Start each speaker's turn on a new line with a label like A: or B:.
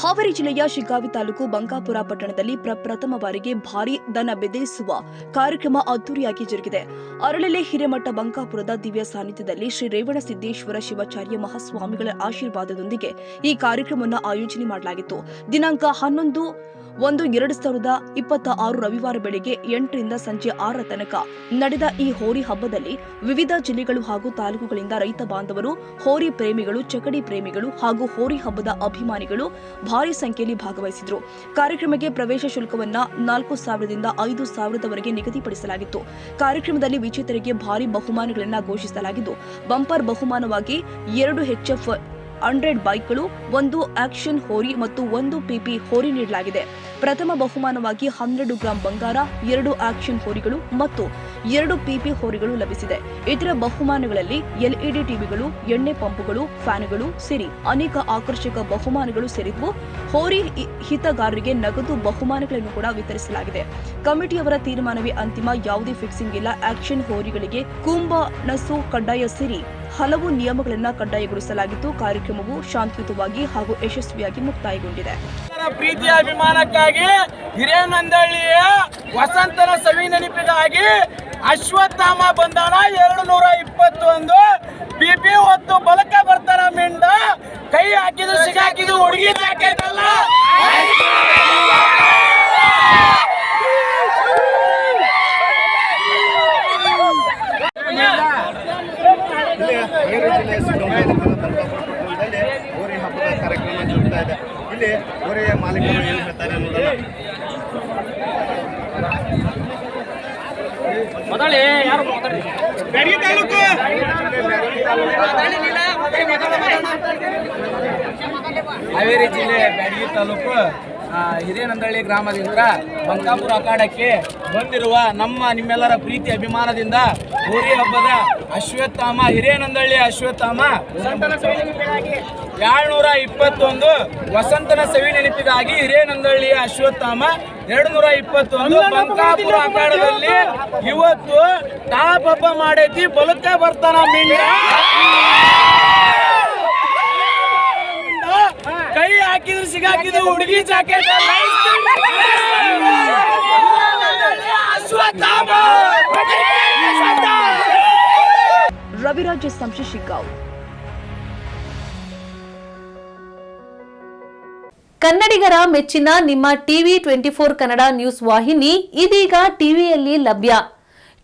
A: ಹಾವೇರಿ ಜಿಲ್ಲೆಯ ಶಿಗ್ಗಾವಿ ತಾಲೂಕು ಬಂಕಾಪುರ ಪಟ್ಟಣದಲ್ಲಿ ಪ್ರಪ್ರಥಮ ಬಾರಿಗೆ ಭಾರಿ ದನ ಬೆದರಿಸುವ ಕಾರ್ಯಕ್ರಮ ಅದ್ದೂರಿಯಾಗಿ ಜರುಗಿದೆ. ಅರಳಲೆ ಹಿರೇಮಠ ಬಂಕಾಪುರದ ದಿವ್ಯ ಸಾನ್ನಿಧ್ಯದಲ್ಲಿ ಶ್ರೀ ರೇವಣ ಸಿದ್ದೇಶ್ವರ ಶಿವಾಚಾರ್ಯ ಮಹಾಸ್ವಾಮಿಗಳ ಆಶೀರ್ವಾದದೊಂದಿಗೆ ಈ ಕಾರ್ಯಕ್ರಮವನ್ನು ಆಯೋಜನೆ ಮಾಡಲಾಗಿತ್ತು. ದಿನಾಂಕ ಹನ್ನೊಂದು ಒಂದು ಎರಡು ಸಾವಿರದ ಇಪ್ಪತ್ತ ಆರು ರವಿವಾರ ಬೆಳಗ್ಗೆ ಎಂಟರಿಂದ ಸಂಜೆ ಆರರ ತನಕ ನಡೆದ ಈ ಹೋರಿ ಹಬ್ಬದಲ್ಲಿ ವಿವಿಧ ಜಿಲ್ಲೆಗಳು ಹಾಗೂ ತಾಲೂಕುಗಳಿಂದ ರೈತ ಬಾಂಧವರು ಹೋರಿ ಪ್ರೇಮಿಗಳು ಚಕಡಿ ಪ್ರೇಮಿಗಳು ಹಾಗೂ ಹೋರಿ ಹಬ್ಬದ ಅಭಿಮಾನಿಗಳು ಭಾರಿ ಸಂಖ್ಯೆಯಲ್ಲಿ ಭಾಗವಹಿಸಿದ್ರು. ಕಾರ್ಯಕ್ರಮಕ್ಕೆ ಪ್ರವೇಶ ಶುಲ್ಕವನ್ನ ನಾಲ್ಕು ಸಾವಿರದಿಂದ ಐದು ಸಾವಿರದವರೆಗೆ ನಿಗದಿಪಡಿಸಲಾಗಿತ್ತು. ಕಾರ್ಯಕ್ರಮದಲ್ಲಿ ವಿಜೇತರಿಗೆ ಭಾರಿ ಬಹುಮಾನಗಳನ್ನು ಘೋಷಿಸಲಾಗಿದ್ದು, ಬಂಪರ್ ಬಹುಮಾನವಾಗಿ ಎರಡು ಎಚ್ಎಫ್ ಹಂಡ್ರೆಡ್ ಬೈಕ್ಗಳು, ಒಂದು ಆಕ್ಷನ್ ಹೋರಿ ಮತ್ತು ಒಂದು ಪಿಪಿ ಹೋರಿ ನೀಡಲಾಗಿದೆ. ಪ್ರಥಮ ಬಹುಮಾನವಾಗಿ ಹನ್ನೆರಡು ಗ್ರಾಂ ಬಂಗಾರ, ಎರಡು ಆಕ್ಷನ್ ಹೋರಿಗಳು ಮತ್ತು ಎರಡು ಪಿಪಿ ಹೋರಿಗಳು ಲಭಿಸಿದೆ. ಇತರ ಬಹುಮಾನಗಳಲ್ಲಿ ಎಲ್ಇಡಿ ಟಿವಿಗಳು, ಎಣ್ಣೆ ಪಂಪುಗಳು, ಫ್ಯಾನ್ಗಳು ಸೇರಿ ಅನೇಕ ಆಕರ್ಷಕ ಬಹುಮಾನಗಳು ಸೇರಿದ್ವು ಹೋರಿ ಹಿತಗಾರರಿಗೆ ನಗದು ಬಹುಮಾನಗಳನ್ನು ಕೂಡ ವಿತರಿಸಲಾಗಿದೆ. ಕಮಿಟಿಯವರ ತೀರ್ಮಾನವೇ ಅಂತಿಮ, ಯಾವುದೇ ಫಿಕ್ಸಿಂಗ್ ಇಲ್ಲ. ಆಕ್ಷನ್ ಹೋರಿಗಳಿಗೆ ಕುಂಬ ನಸು, ಕಡ್ಡಾಯ ಸೇರಿ ಹಲವು ನಿಯಮಗಳನ್ನು ಕಡ್ಡಾಯಗೊಳಿಸಲಾಗಿದ್ದು, ಕಾರ್ಯಕ್ರಮವು ಶಾಂತಿಯುತವಾಗಿ ಹಾಗೂ ಯಶಸ್ವಿಯಾಗಿ ಮುಕ್ತಾಯಗೊಂಡಿದೆ.
B: ಪ್ರೀತಿಯ ಅಭಿಮಾನಕ್ಕಾಗಿ ಹಿರೇನಂದಳ್ಳಿಯ ವಸಂತನ ಸವಿ ನೆನಪಿಗಾಗಿ ಅಶ್ವತ್ಥಾಮ ಬಂಧನ ಎರಡು ನೂರ ಇಪ್ಪತ್ತೊಂದು ಬಿಪಿ ಹೊತ್ತು ಬಲಕ ಬರ್ತಾರ ಮಿಂಡ. ಕೈ ಹಾಕಿದ್ರು, ಸಿಗಾಕಿದ್ರು, ಹುಡುಗಿ ಜಾಕೆಟ್
C: ಪಟ್ಟಣದಲ್ಲಿ ಹೋರಿ ಹಬ್ಬದ ಕಾರ್ಯಕ್ರಮ ಜರುಗ್ತಾ ಇದೆ. ಇಲ್ಲಿ ಹೋರಿಯ ಮಾಲೀಕರು ಏನು ಹೇಳ್ತಾರೆ ನೋಡೋಣ
B: ಹಾವೇರಿ ಜಿಲ್ಲೆ ಬ್ಯಾಡಗಿ ತಾಲೂಕು. ಹಿರೇನಂದಳ್ಳಿ ಗ್ರಾಮದಿಂದ ಬಂಕಾಪುರ ಅಖಾಡಕ್ಕೆ ಬಂದಿರುವ ನಮ್ಮ ನಿಮ್ಮೆಲ್ಲರ ಪ್ರೀತಿ ಅಭಿಮಾನದಿಂದ ಹೋರಿ ಹಬ್ಬದ ಅಶ್ವತ್ಥಾಮ ಹಿರೇನಂದಳ್ಳಿ ಅಶ್ವತ್ಥಾಮ ಏಳ್ನೂರ ಇಪ್ಪತ್ತೊಂದು ವಸಂತನ ಸವಿ ನೆನಪಿಗಾಗಿ ಹಿರೇನಂದಳ್ಳಿಯ ಅಶ್ವತ್ಥಾಮ ಎರಡು ನೂರ ಇಪ್ಪತ್ತೊಂದು ಬಂಕಾಪುರ ಅಖಾಡದಲ್ಲಿ ಇವತ್ತು ಟಾಪ್ ಹಬ್ಬ ಮಾಡೈತಿ ಬಲಕ್ಕೆ ಬರ್ತಾನ ಮಿಂಡ ಕೈ ಸಿಗಾಕಿದ್ರು ಹುಡುಗಿ ಜಾಕೆಟ್
A: ರವಿರಾಜ್ ಸಂಶಿಶಿಗಾಂವ್
D: ಕನ್ನಡಿಗರ ಮೆಚ್ಚಿನ ನಿಮ್ಮ TV twenty four Kannada news ವಾಹಿನಿ ಇದೀಗ ಟಿವಿಯಲ್ಲಿ ಲಭ್ಯ.